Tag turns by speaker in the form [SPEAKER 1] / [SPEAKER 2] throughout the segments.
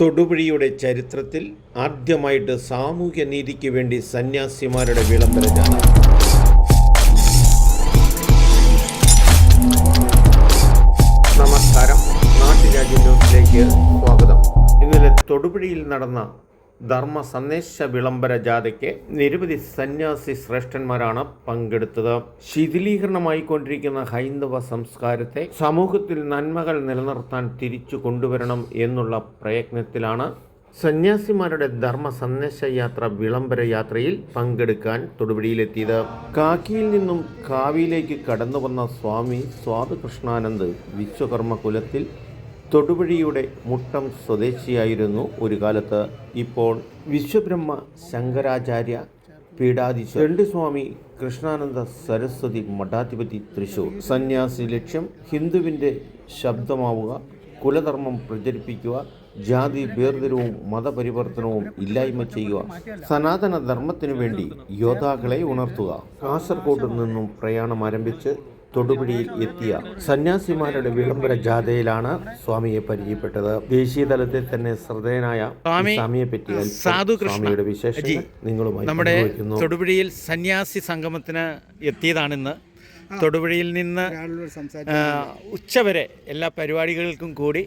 [SPEAKER 1] തൊടുപുഴയുടെ ചരിത്രത്തിൽ ആദ്യമായിട്ട് സാമൂഹ്യ നീതിക്ക് വേണ്ടി സന്യാസിമാരുടെ വിളംബര ജാഥ നമസ്കാരം. നാട്ടുരാജ്യ ന്യൂസിലേക്ക് സ്വാഗതം. ഇന്നലെ തൊടുപുഴയിൽ നടന്ന ധർമ്മ സന്ദേശ വിളംബര ജാഥയ്ക്ക് നിരവധി സന്യാസി ശ്രേഷ്ഠന്മാരാണ് പങ്കെടുത്തത്. ശിഥിലീകരണമായിക്കൊണ്ടിരിക്കുന്ന ഹൈന്ദവ സംസ്കാരത്തെ സമൂഹത്തിൽ നന്മകൾ നിലനിർത്താൻ തിരിച്ചു കൊണ്ടുവരണം എന്നുള്ള പ്രയത്നത്തിലാണ് സന്യാസിമാരുടെ ധർമ്മ സന്ദേശ യാത്ര വിളംബര യാത്രയിൽ പങ്കെടുക്കാൻ തൊടുപിടിയിലെത്തിയത്. കാക്കിയിൽ നിന്നും കാവിയിലേക്ക് കടന്നു വന്ന സ്വാമി സ്വാദുകൃഷ്ണാനന്ദ് വിശ്വകർമ്മ കുലത്തിൽ തൊടുപുഴയുടെ മുട്ടം സ്വദേശിയായിരുന്നു ഒരു കാലത്ത് ഇപ്പോൾ വിശ്വബ്രഹ്മ ശങ്കരാചാര്യ പീഠാധീശ രണ്ട് സ്വാമി കൃഷ്ണാനന്ദ സരസ്വതി മഠാധിപതി തൃശൂർ. സന്യാസി ലക്ഷ്യം ഹിന്ദുവിന്റെ ശബ്ദമാവുക കുലധർമ്മം പ്രചരിപ്പിക്കുക ജാതി വേർതിരിവും മതപരിവർത്തനവും ഇല്ലായ്മ ചെയ്യുക സനാതന ധർമ്മത്തിനു വേണ്ടി യോദ്ധാക്കളെ ഉണർത്തുക. കാസർഗോഡ് നിന്നും പ്രയാണം ആരംഭിച്ച് തൊടുപുഴയിൽ എത്തിയ സന്യാസിമാരുടെ വിളംബര ജാഥയിലാണ് സ്വാമിയെ പരിചയപ്പെട്ടത്. ദേശീയ തലത്തിൽ തന്നെ ശ്രദ്ധേയനായ സ്വാമിയെ പറ്റി
[SPEAKER 2] സാധു
[SPEAKER 1] സ്വാമിയുടെ വിശേഷങ്ങൾ നിങ്ങളുമായി
[SPEAKER 2] നമ്മുടെ തൊടുപുഴയിൽ സന്യാസി സംഗമത്തിന് എത്തിയതാണിന്ന്. തൊടുപുഴയിൽ നിന്ന് ഉച്ചവരെ എല്ലാ പരിപാടികൾക്കും കൂടി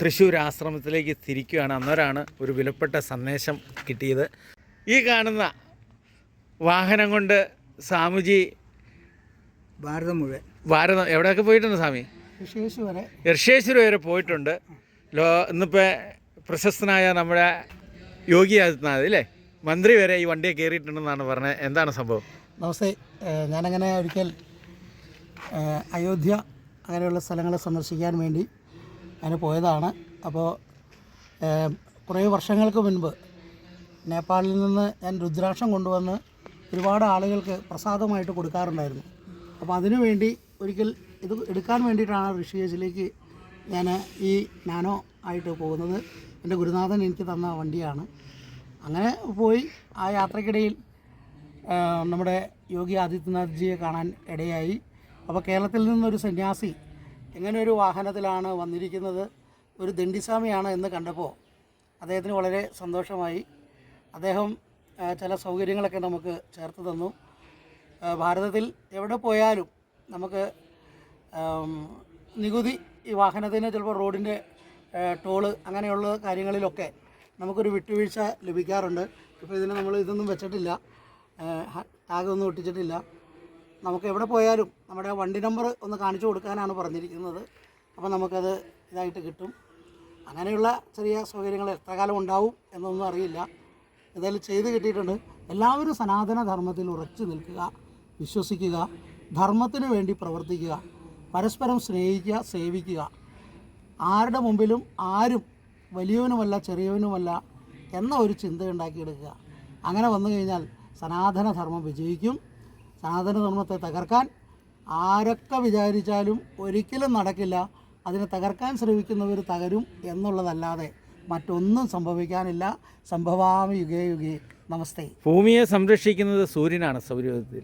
[SPEAKER 2] തൃശ്ശൂർ ആശ്രമത്തിലേക്ക് തിരിക്കുകയാണ്. അന്നവരാണ് ഒരു വിലപ്പെട്ട സന്ദേശം കിട്ടിയത്. ഈ കാണുന്ന വാഹനം കൊണ്ട് സ്വാമിജി
[SPEAKER 3] ഭാരതം മുഴുവൻ.
[SPEAKER 2] ഭാരതം എവിടെയൊക്കെ പോയിട്ടുണ്ട് സ്വാമി?
[SPEAKER 3] ഋഷികേശ് വരെ.
[SPEAKER 2] ഋഷേശ്വരം വരെ പോയിട്ടുണ്ട്. ലോ ഇന്നിപ്പോൾ പ്രശസ്തനായ നമ്മുടെ യോഗി ആദിത്യനാഥ് അല്ലേ? മന്ത്രി വരെ ഈ വണ്ടിയെ കയറിയിട്ടുണ്ടെന്നാണ് പറഞ്ഞത്. എന്താണ് സംഭവം?
[SPEAKER 3] നമസ്തേ. ഞാനങ്ങനെ ഒരിക്കൽ അയോധ്യ അങ്ങനെയുള്ള സ്ഥലങ്ങളെ സന്ദർശിക്കാൻ വേണ്ടി അങ്ങനെ പോയതാണ്. അപ്പോൾ കുറേ വർഷങ്ങൾക്ക് മുൻപ് നേപ്പാളിൽ നിന്ന് ഞാൻ രുദ്രാക്ഷം കൊണ്ടുവന്ന് ഒരുപാട് ആളുകൾക്ക് പ്രസാദമായിട്ട് കൊടുക്കാറുണ്ടായിരുന്നു. അപ്പോൾ അതിനു വേണ്ടി ഒരിക്കൽ ഇത് എടുക്കാൻ വേണ്ടിയിട്ടാണ് ഋഷികേശിലേക്ക് ഞാൻ ഈ നാനോ ആയിട്ട് പോകുന്നത്. എന്റെ ഗുരുനാഥൻ എനിക്ക് തന്ന വണ്ടിയാണ്. അങ്ങനെ പോയി ആ യാത്രക്കിടയിൽ നമ്മുടെ യോഗി ആദിത്യനാഥ്ജിയെ കാണാൻ ഇടയായി. അപ്പോൾ കേരളത്തിൽ നിന്നൊരു സന്യാസി എങ്ങനെ ഒരു വാഹനത്തിലാണ് വന്നിരിക്കുന്നത്. ഒരു ദണ്ഡിസ്വാമിയാണ് എന്ന് കണ്ടപ്പോൾ അദ്ദേഹത്തിന് വളരെ സന്തോഷമായി. അദ്ദേഹം ചില സൗകര്യങ്ങളൊക്കെ നമുക്ക് ചേർത്ത് തന്നു. ഭാരതത്തിൽ എവിടെ പോയാലും നമുക്ക് നികുതി ഈ വാഹനത്തിന് ചിലപ്പോൾ റോഡിന്റെ ടോൾ അങ്ങനെയുള്ള കാര്യങ്ങളിലൊക്കെ നമുക്കൊരു വിട്ടുവീഴ്ച ലഭിക്കാറുണ്ട്. ഇപ്പോൾ ഇതിന് നമ്മൾ ഇതൊന്നും വെച്ചിട്ടില്ല. ടാഗൊന്നും ഒട്ടിച്ചിട്ടില്ല. നമുക്ക് എവിടെ പോയാലും നമ്മുടെ വണ്ടി നമ്പർ ഒന്ന് കാണിച്ചു കൊടുക്കാനാണ് പറഞ്ഞിരിക്കുന്നത്. അപ്പോൾ നമുക്കത് ഇതായിട്ട് കിട്ടും. അങ്ങനെയുള്ള ചെറിയ സൗകര്യങ്ങൾ എത്ര കാലം ഉണ്ടാവും എന്നൊന്നും അറിയില്ല. എന്തായാലും ചെയ്ത് കിട്ടിയിട്ടുണ്ട്. എല്ലാവരും സനാതന ധർമ്മത്തിൽ ഉറച്ചു നിൽക്കുക. വിശ്വസിക്കുക ധർമ്മത്തിന് വേണ്ടി പ്രവർത്തിക്കുക പരസ്പരം സ്നേഹിക്കുക സേവിക്കുക. ആരുടെ മുമ്പിലും ആരും വലിയവനുമല്ല ചെറിയവനുമല്ല എന്ന ഒരു ചിന്ത ഉണ്ടാക്കിയെടുക്കുക. അങ്ങനെ വന്നു കഴിഞ്ഞാൽ സനാതനധർമ്മം വിജയിക്കും. സനാതനധർമ്മത്തെ തകർക്കാൻ ആരൊക്കെ വിചാരിച്ചാലും ഒരിക്കലും നടക്കില്ല. അതിനെ തകർക്കാൻ ശ്രമിക്കുന്നവർ തകരും എന്നുള്ളതല്ലാതെ മറ്റൊന്നും സംഭവിക്കാനില്ല. സംഭവാമി യുഗേ യുഗേ. നമസ്തേ.
[SPEAKER 2] ഭൂമിയെ സംരക്ഷിക്കുന്നത് സൂര്യനാണ് സൗരയൂഥത്തിൽ.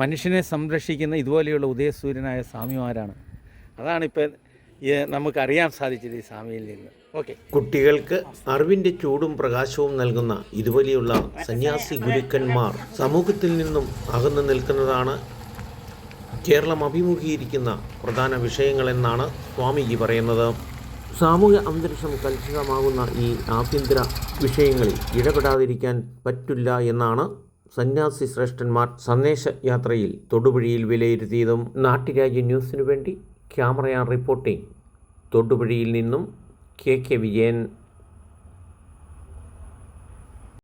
[SPEAKER 2] മനുഷ്യനെ സംരക്ഷിക്കുന്ന ഇതുപോലെയുള്ള ഉദയസൂര്യനായ സ്വാമിമാരാണ് അതാണിപ്പോൾ നമുക്കറിയാൻ സാധിച്ചത് ഈ സ്വാമിയിൽ നിന്ന്. ഓക്കെ.
[SPEAKER 1] കുട്ടികൾക്ക് അറിവിന്റെ ചൂടും പ്രകാശവും നൽകുന്ന ഇതുപോലെയുള്ള സന്യാസി ഗുരുക്കന്മാർ സമൂഹത്തിൽ നിന്നും അകന്നു നിൽക്കുന്നതാണ് കേരളം അഭിമുഖീകരിക്കുന്ന പ്രധാന വിഷയങ്ങളെന്നാണ് സ്വാമിജി പറയുന്നത്. സാമൂഹ്യ അന്തരീക്ഷം കലുഷിതമാകുന്ന ഈ ആഭ്യന്തര വിഷയങ്ങളിൽ ഇടപെടാതിരിക്കാൻ പറ്റില്ല എന്നാണ് സന്യാസി ശ്രേഷ്ഠന്മാർ സന്ദേശയാത്രയിൽ തൊടുപുഴയിൽ വിലയിരുത്തിയതും നാട്ടുരാജ്യ ന്യൂസിനു വേണ്ടി ക്യാമറയാൻ റിപ്പോർട്ടിംഗ്. തൊടുപുഴയിൽ നിന്നും കെ കെ വിജയൻ